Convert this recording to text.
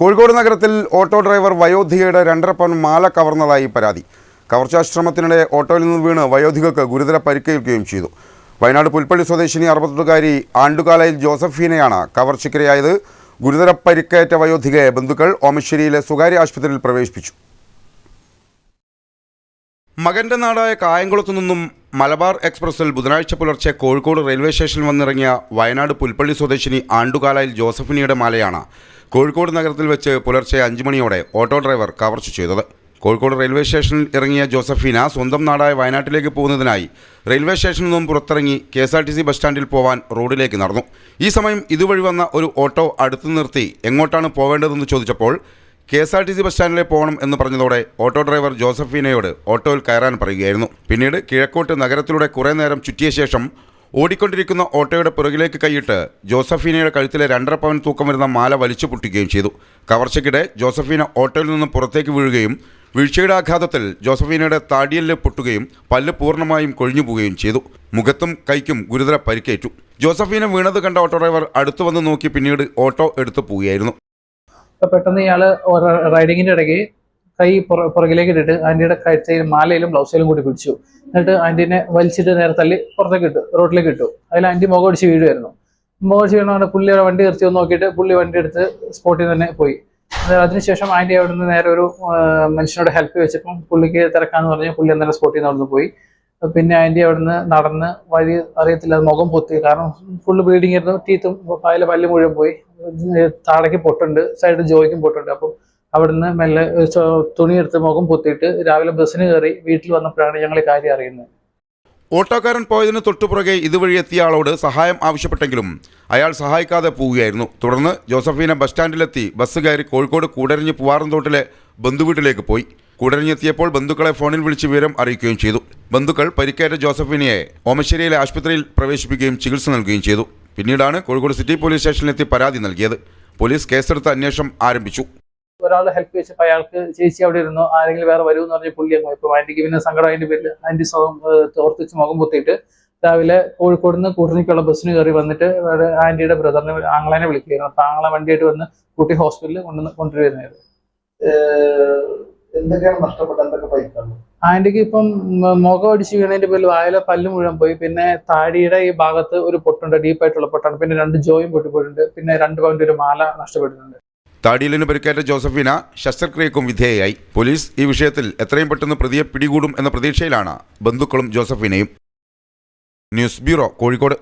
കോഴിക്കോട് നഗരത്തിൽ auto driver വയോധികയുടെ രണ്ടര പവൻ മാല കവർന്നതായി പരാതി. കവർച്ചാശ്രമത്തിനിടെ ഓട്ടോയിൽ നിന്ന് വീണ് വയോധികക്ക് ഗുരുതര പരിക്കേൽക്കുകയും ചെയ്തു. വയനാട് പുൽപ്പള്ളി സ്വദേശിനി അറുപത്തെട്ടുകാരി ആണ്ടുകാലയിൽ ജോസഫീനയാണ് കവർച്ചയ്ക്കിരയായത്. ഗുരുതര പരിക്കേറ്റ വയോധികയെ ബന്ധുക്കൾ ഓമശ്ശേരിയിലെ സ്വകാര്യ ആശുപത്രിയിൽ പ്രവേശിപ്പിച്ചു. മകന്റെ നാടായ കായംകുളത്തു നിന്നും മലബാർ എക്സ്പ്രസിൽ ബുധനാഴ്ച പുലർച്ചെ കോഴിക്കോട് റെയിൽവേ സ്റ്റേഷനിൽ വന്നിറങ്ങിയ വയനാട് പുൽപ്പള്ളി സ്വദേശിനി ആണ്ടുകാലയിൽ ജോസഫിനിയുടെ മാലയാണ് കോഴിക്കോട് നഗരത്തിൽ വെച്ച് പുലർച്ചെ അഞ്ചു മണിയോടെ ഓട്ടോ ഡ്രൈവർ കവർച്ച ചെയ്തത്. കോഴിക്കോട് റെയിൽവേ സ്റ്റേഷനിൽ ഇറങ്ങിയ ജോസഫീന സ്വന്തം നാടായ വയനാട്ടിലേക്ക് പോകുന്നതിനായി റെയിൽവേ സ്റ്റേഷനിൽ നിന്നും പുറത്തിറങ്ങി K S R T C bus സ്റ്റാൻഡിൽ പോവാൻ റോഡിലേക്ക് നടന്നു. ഈ സമയം ഇതുവഴി വന്ന ഒരു ഓട്ടോ അടുത്തു നിർത്തി എങ്ങോട്ടാണ് പോവേണ്ടതെന്ന് ചോദിച്ചപ്പോൾ K S R T C bus സ്റ്റാൻഡിലെ പോകണം എന്ന് പറഞ്ഞതോടെ ഓട്ടോ ഡ്രൈവർ ജോസഫീനയോട് ഓട്ടോയിൽ കയറാൻ പറയുകയായിരുന്നു. പിന്നീട് കിഴക്കോട്ട് നഗരത്തിലൂടെ കുറേ നേരം ചുറ്റിയ ശേഷം ഓടിക്കൊണ്ടിരിക്കുന്ന ഓട്ടോയുടെ പുറകിലേക്ക് കൈയിട്ട് ജോസഫീനയുടെ കഴുത്തിലെ രണ്ടര പവൻ തൂക്കം വരുന്ന മാല വലിച്ചു പൊട്ടിക്കുകയും ചെയ്തു. കവർച്ചയ്ക്കിടെ ജോസഫീന ഓട്ടോയിൽ നിന്ന് പുറത്തേക്ക് വീഴുകയും വീഴ്ചയുടെ ആഘാതത്തിൽ ജോസഫീനയുടെ താടിയൽ പൊട്ടുകയും പല്ല് പൂർണമായും കൊഴിഞ്ഞു പോവുകയും ചെയ്തു. മുഖത്തും കൈക്കും ഗുരുതര പരിക്കേറ്റു. ജോസഫീന വീണത് കണ്ട ഓട്ടോ ഡ്രൈവർ അടുത്തു വന്ന് നോക്കി പിന്നീട് ഓട്ടോ എടുത്തു പോവുകയായിരുന്നു. അപ്പൊ പെട്ടെന്ന് ഇയാൾ റൈഡിങ്ങിന്റെ ഇടയ്ക്ക് കൈ പുറകിലേക്ക് ഇട്ടിട്ട് ആന്റിയുടെ കഴുത്തയിലും മാലയിലും ബ്ലൗസിലും കൂടി പിടിച്ചു. എന്നിട്ട് ആന്റിനെ വലിച്ചിട്ട് നേരെ തള്ളി പുറത്തേക്ക് ഇട്ടു റോഡിലേക്ക് ഇട്ടു. അതിൽ ആന്റി മുഖം അടിച്ച് വീഴുമായിരുന്നു മുഖം അടിച്ച് വീണ പുള്ളിയുടെ വണ്ടി നിർത്തി ഒന്ന് നോക്കിയിട്ട് പുള്ളി വണ്ടി എടുത്ത് സ്പോട്ടിൽ തന്നെ പോയി. അത് അതിനുശേഷം ആന്റി അവിടെ നിന്ന് നേരെ ഒരു മനുഷ്യനോട് ഹെൽപ്പ് വെച്ചപ്പം പുള്ളിക്ക് തിരക്കാന്ന് പറഞ്ഞ് പുള്ളി അന്നേരം സ്പോട്ടിൽ നിന്ന് അവിടുന്ന് പോയി. പിന്നെ ആന്റി അവിടുന്ന് നടന്ന് വഴി അറിയത്തില്ല മുഖം പൊത്തി. കാരണം ഫുള്ള് ബ്ലീഡിങ് ആയിരുന്നു. ടീത്തും പായലെ പല്ല് മുഴുവൻ പോയി. താടയ്ക്ക് പൊട്ടുണ്ട് സൈഡ് ജോയ്ക്കും പൊട്ടുണ്ട്. അപ്പം അവിടുന്ന് മെല്ലെ തുണിയെടുത്ത് മുഖം പൊത്തിയിട്ട് രാവിലെ ബസ്സിന് കയറി വീട്ടിൽ വന്നപ്പോഴാണ് ഞങ്ങൾ കാര്യം അറിയുന്നത്. ഓട്ടോക്കാരൻ പോയതിന് തൊട്ടുപുറകെ ഇതുവഴി എത്തിയ ആളോട് സഹായം ആവശ്യപ്പെട്ടെങ്കിലും അയാൾ സഹായിക്കാതെ പോവുകയായിരുന്നു. തുടർന്ന് ജോസഫീന ബസ് സ്റ്റാൻഡിലെത്തി. ബസ് കയറി കോഴിക്കോട് കൂടരഞ്ഞ് പൂവാറന്തോട്ടിലെ ബന്ധുവീട്ടിലേക്ക് പോയി. കൂടരഞ്ഞെത്തിയപ്പോൾ ബന്ധുക്കളെ ഫോണിൽ വിളിച്ച് വിവരം അറിയിക്കുകയും ചെയ്തു. ബന്ധുക്കൾ പരിക്കേറ്റ ജോസഫിനെ ഓമശ്ശേരിയിലെ ആശുപത്രിയിൽ പ്രവേശിപ്പിക്കുകയും ചികിത്സ നൽകുകയും ചെയ്തു. പിന്നീടാണ് കോഴിക്കോട് സിറ്റി പോലീസ് സ്റ്റേഷനിലെത്തി പരാതി നൽകിയത്. പോലീസ് കേസെടുത്ത് അന്വേഷണം ആരംഭിച്ചു. ഒരാൾ ഹെൽപ്പ് വെച്ചപ്പോൾ അയാൾക്ക് ചേച്ചി അവിടെ ഇരുന്നു. ആരെങ്കിലും വേറെ വരുമെന്ന് പറഞ്ഞ് പുള്ളി അങ്ങ് ഇപ്പൊ ആന്റിക്ക് പിന്നെ സങ്കടം അതിന്റെ പേരിൽ ആന്റി സ്വയം തോർത്തിച്ച് മുഖം പൊത്തിയിട്ട് രാവിലെ കോഴിക്കോട് നിന്ന് കൂട്ടണിക്കുള്ള ബസ്സിന് കയറി വന്നിട്ട് ആന്റിയുടെ ബ്രദറിനെ ആങ്ങളനെ വിളിക്കുകയായിരുന്നു. അപ്പം ആങ്ങളെ വണ്ടിയായിട്ട് വന്ന് കൂട്ടി ഹോസ്പിറ്റലിൽ കൊണ്ടുവന്ന് കൊണ്ടുവരുന്നത് എന്തൊക്കെയാണ് നഷ്ടപ്പെട്ടത്? എന്തൊക്കെ പൈസാണ് ആന്റിക്ക് ഇപ്പം മുഖം അടിച്ച് വീണതിന്റെ പേരിൽ വായിലെ പല്ല് മുഴുവൻ പോയി. പിന്നെ താടിയുടെ ഈ ഭാഗത്ത് ഒരു പൊട്ടുണ്ട് ഡീപ്പായിട്ടുള്ള പൊട്ടാണ്. പിന്നെ രണ്ട് ജോയും പൊട്ടിപ്പോയിട്ടുണ്ട്. പിന്നെ രണ്ട് പവന്റെ ഒരു മാല നഷ്ടപ്പെട്ടിട്ടുണ്ട്. താടിയലിന് പരിക്കേറ്റ ജോസഫീന ശസ്ത്രക്രിയക്കും വിധേയയായി. പോലീസ് ഈ വിഷയത്തിൽ എത്രയും പെട്ടെന്ന് പ്രതിയെ പിടികൂടും എന്ന പ്രതീക്ഷയിലാണ് ബന്ധുക്കളും ജോസഫീനയും. News bureau Kozhikode.